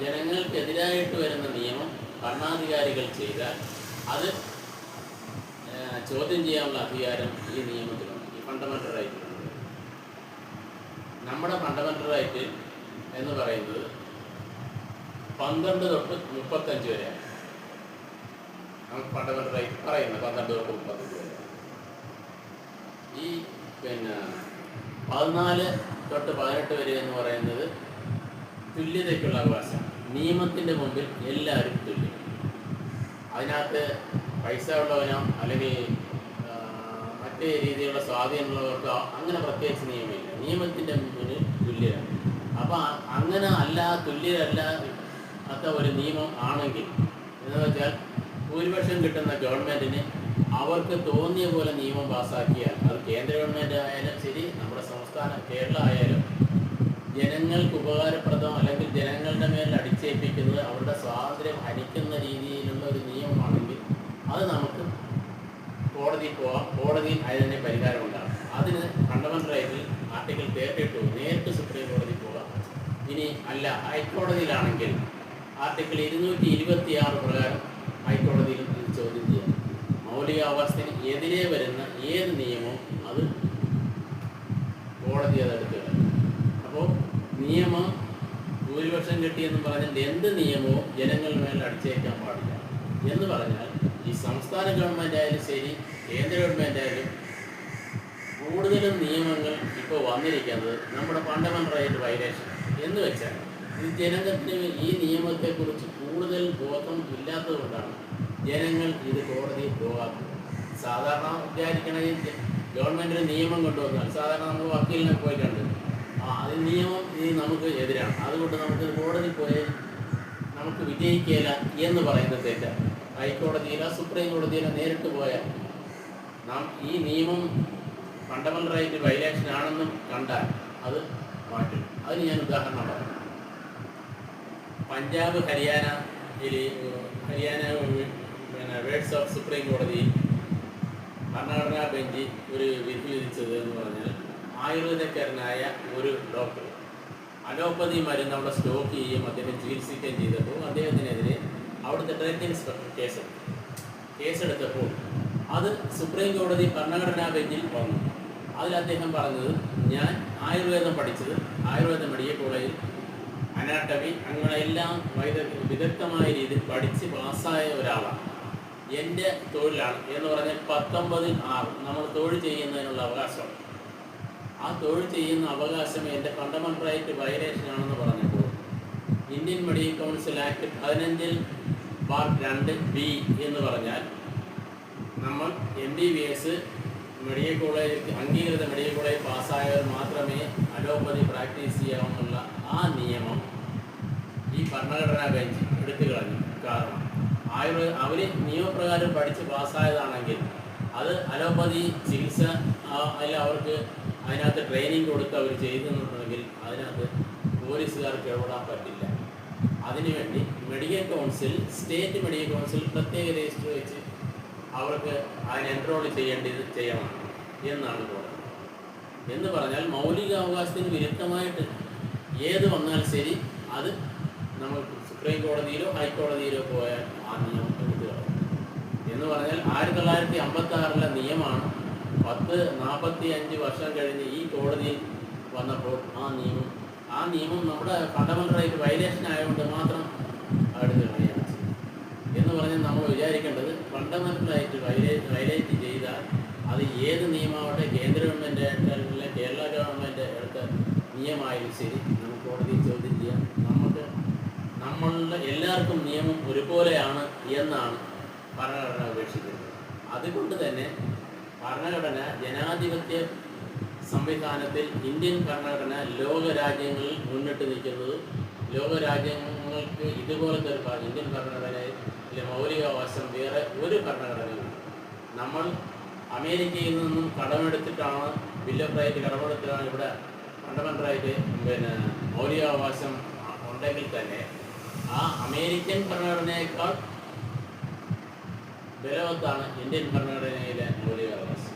ജനങ്ങൾക്കെതിരായിട്ട് വരുന്ന നിയമം ഭരണാധികാരികൾ ചെയ്താൽ അത് ചോദ്യം ചെയ്യാനുള്ള അധികാരം ഈ നിയമത്തിലുണ്ട് ഈ ഫണ്ടമെന്റൽ റൈറ്റിലുണ്ട് നമ്മുടെ ഫണ്ടമെന്റൽ റൈറ്റ് എന്ന് പറയുന്നത് പന്ത്രണ്ട് തൊട്ട് മുപ്പത്തഞ്ച് വരെയാണ്. നമുക്ക് ഫണ്ടമെന്റൽ റൈറ്റ് പറയുന്നത് പന്ത്രണ്ട് തൊട്ട് മുപ്പത്തഞ്ച് വരെ ഈ പിന്നെ പതിനാല് തൊട്ട് പതിനെട്ട് വരെ എന്ന് പറയുന്നത് തുല്യതയ്ക്കുള്ള അവകാശം. നിയമത്തിന്റെ മുമ്പിൽ എല്ലാവരും തുല്യം. അതിനകത്ത് പൈസ ഉള്ളവനോ അല്ലെങ്കിൽ മറ്റേ രീതിയിലുള്ള സ്വാധീനമുള്ളവർക്കോ അങ്ങനെ പ്രത്യേകിച്ച് നിയമമില്ല. നിയമത്തിന്റെ മുന്നിൽ തുല്യരാണ്. അപ്പോൾ അങ്ങനെ അല്ല തുല്യരല്ലാത്ത ഒരു നിയമം ആണെങ്കിൽ എന്ന് വെച്ചാൽ ഭൂരിപക്ഷം കിട്ടുന്ന ഗവൺമെന്റിന് അവർക്ക് തോന്നിയ പോലെ നിയമം പാസ്സാക്കിയാൽ അത് കേന്ദ്ര ഗവൺമെന്റ് ആയാലും ശരി നമ്മുടെ സംസ്ഥാന കേരള ആയാലും ജനങ്ങൾക്ക് ഉപകാരപ്രദം അല്ലെങ്കിൽ ജനങ്ങളുടെ മേൽ അടിച്ചേൽപ്പിക്കുന്നത് അവരുടെ സ്വാതന്ത്ര്യം ഹനിക്കുന്ന രീതിയിലുള്ള ഒരു നിയമമാണെങ്കിൽ അത് നമുക്ക് കോടതിയിൽ പോവാം. കോടതിയിൽ അതിനെ പരിഹാരം ഉണ്ടാകും. അതിന് ഫണ്ടമെന്റൽ റൈറ്റിൽ ആർട്ടിക്കിൾ തേർട്ടി നേരിട്ട് സുപ്രീം കോടതി പോകാം ഇനി അല്ല ഹൈക്കോടതിയിലാണെങ്കിൽ ആർട്ടിക്കിൾ ഇരുന്നൂറ്റി ഇരുപത്തി ആറ് പ്രകാരം ഹൈക്കോടതിയിൽ ചോദ്യം ചെയ്യാം. മൗലികാവകാശത്തിന് എതിരെ വരുന്ന ഏത് നിയമവും അത് കോടതി അതെടുത്ത് കളയും അപ്പോൾ നിയമം ഭൂരിപക്ഷം കിട്ടിയെന്ന് പറഞ്ഞാൽ എന്ത് നിയമവും ജനങ്ങളുടെ മേൽ അടിച്ചേക്കാൻ പാടില്ല. എന്ന് പറഞ്ഞാൽ ഈ സംസ്ഥാന ഗവൺമെന്റ് ആയാലും ശരി കേന്ദ്ര ഗവൺമെന്റ് ആയാലും കൂടുതലും നിയമങ്ങൾ ഇപ്പോൾ വന്നിരിക്കുന്നത് നമ്മുടെ ഫണ്ടമെന്റൽ റൈറ്റ് വയലേഷൻ എന്ന് വെച്ചാൽ ഇത് ജനങ്ങൾക്ക് ഈ നിയമത്തെക്കുറിച്ച് കൂടുതൽ ബോധം ഇല്ലാത്തതുകൊണ്ടാണ് ജനങ്ങൾ ഇത് കോടതിയിൽ പോകാത്തത്. സാധാരണ വിചാരിക്കണമെങ്കിൽ ഗവൺമെന്റ് നിയമം കൊണ്ടുവന്നാൽ സാധാരണ നമ്മൾ വക്കീലിനെ പോയി കണ്ട് നിയമം ഇനി നമുക്ക് എതിരാണ്. അതുകൊണ്ട് നമുക്ക് കോടതി പോയി നമുക്ക് വിജയിക്കില്ല എന്ന് പറയുന്നത് തെറ്റാണ് ഹൈക്കോടതിയിലോ സുപ്രീം കോടതിയിലോ നേരിട്ട് പോയാൽ നാം ഈ നിയമം ഫണ്ടമെന്റൽ റൈറ്റ് വയലേഷൻ ആണെന്നും കണ്ടാൽ അത് മാറ്റും. അതിന് ഞാൻ ഉദാഹരണം പറയാം. പഞ്ചാബ് ഹരിയാന ഹരിയാന പിന്നെ വേർഡ്സ് ഓഫ് സുപ്രീം കോടതി ഭരണഘടനാ ബെഞ്ച് ഒരു വിധി വിധിച്ചത് എന്ന് പറഞ്ഞാൽ ആയുർവേദക്കാരനായ ഒരു ഡോക്ടർ. അലോപ്പതി മരുന്ന് അവിടെ സ്റ്റോക്ക് ചെയ്യുകയും അദ്ദേഹം ചികിത്സിക്കുകയും ചെയ്തപ്പോൾ അദ്ദേഹത്തിനെതിരെ അവിടുത്തെ ഡ്രഗ് ഇൻസ്പെക്ടർ കേസെടുത്തു. കേസെടുത്തപ്പോൾ അത് സുപ്രീം കോടതി ഭരണഘടനാ ബെഞ്ചിൽ വന്നു. അതിൽ അദ്ദേഹം പറഞ്ഞത് ഞാൻ ആയുർവേദം പഠിച്ചത് ആയുർവേദ മെഡിക്കൽ കോളേജിൽ അനാട്ടമി അങ്ങനെ എല്ലാം വൈദ വിദഗ്ധമായ രീതിയിൽ പഠിച്ച് പാസ്സായ ഒരാളാണ്. എന്റെ തൊഴിലാണ്. എന്ന് പറഞ്ഞാൽ പത്തൊമ്പതിൽ ആറ് നമ്മൾ തൊഴിൽ ചെയ്യുന്നതിനുള്ള അവകാശം. ആ തൊഴിൽ ചെയ്യുന്ന അവകാശം എന്റെ ഫണ്ടമെന്റൽ റൈറ്റ് വയലേഷൻ ആണെന്ന് പറഞ്ഞപ്പോൾ ഇന്ത്യൻ മെഡിക്കൽ കൗൺസിൽ ആക്ട് പതിനഞ്ചിൽ പാർട്ട് രണ്ട് ബി എന്ന് പറഞ്ഞാൽ നമ്മൾ M B B S medical college അംഗീകൃത മെഡിക്കൽ കോളേജ് പാസ്സായവർ മാത്രമേ അലോപ്പതി പ്രാക്ടീസ് ചെയ്യാവുന്നുള്ള ആ നിയമം ഈ ഭരണഘടനാ ബെഞ്ച് എടുത്തു കളഞ്ഞു. കാരണം ആയുർവേദ അവർ നിയമപ്രകാരം പഠിച്ച് പാസ്സായതാണെങ്കിൽ അത് അലോപ്പതി ചികിത്സ അതിൽ അവർക്ക് അതിനകത്ത് ട്രെയിനിങ് കൊടുത്ത് അവർ ചെയ്തെന്നുണ്ടെങ്കിൽ അതിനകത്ത് പോലീസുകാർക്ക് ഇടപെടാൻ പറ്റില്ല. അതിനുവേണ്ടി medical council state medical council പ്രത്യേക രജിസ്റ്റർ വെച്ച് അവർക്ക് അതിന് എൻറോൾ ചെയ്യേണ്ടത് ചെയ്യണം എന്നാണ് കോടതി എന്ന് പറഞ്ഞാൽ മൗലിക അവകാശത്തിന് വിരുദ്ധമായിട്ട് ഏത് വന്നാൽ ശരി അത് നമ്മൾ സുപ്രീം കോടതിയിലോ ഹൈക്കോടതിയിലോ പോയാൽ ആ നിയമം എന്ന് പറഞ്ഞാൽ ആയിരത്തി തൊള്ളായിരത്തി അമ്പത്തി ആറിലെ നിയമമാണ് പത്ത് നാൽപ്പത്തി അഞ്ച് വർഷം കഴിഞ്ഞ് ഈ കോടതിയിൽ വന്നപ്പോൾ ആ നിയമം ആ നിയമം നമ്മുടെ ഫണ്ടമെന്റൽ റൈറ്റ് വയലേഷൻ ആയതുകൊണ്ട് മാത്രം അവിടെ കളയാണ് എന്ന് പറഞ്ഞാൽ നമ്മൾ വിചാരിക്കേണ്ടത് ഫണ്ടമെന്റൽ റൈറ്റ് വയലേ വയലേറ്റ് ചെയ്താൽ അത് ഏത് നിയമമാവട്ടെ കേന്ദ്ര ഗവൺമെന്റ് അല്ലെങ്കിൽ കേരള ഗവൺമെന്റ് എടുത്ത നിയമമായാലും ശരി നമുക്ക് കോടതിയിൽ ചോദ്യം ചെയ്യാം. നമുക്ക് നമ്മളുടെ എല്ലാവർക്കും നിയമം ഒരുപോലെയാണ് എന്നാണ് ഭരണഘടന അപേക്ഷിക്കുന്നത്. അതുകൊണ്ട് തന്നെ ഭരണഘടന ജനാധിപത്യ സംവിധാനത്തിൽ ഇന്ത്യൻ ഭരണഘടന ലോകരാജ്യങ്ങളിൽ മുന്നിട്ട് നിൽക്കുന്നത് ലോകരാജ്യങ്ങൾക്ക് ഇതുപോലത്തെ ഒരു ഭ- ഇന്ത്യൻ ഭരണഘടനയിലെ മൗലികാവകാശം വേറെ ഒരു ഭരണഘടനയും നമ്മൾ അമേരിക്കയിൽ നിന്നും കടമെടുത്തിട്ടാണ് ബില്ല് ഓഫ് റൈറ്റ് കടമെടുത്തിട്ടാണ് ഇവിടെ ഫണ്ടമെന്റലായിട്ട് പിന്നെ മൗലികാവകാശം ഉണ്ടെങ്കിൽ തന്നെ ആ അമേരിക്കൻ ഭരണഘടനയേക്കാൾ ബലവത്താണ് ഇന്ത്യൻ ഭരണഘടനയിലെ മൗലികാവകാശം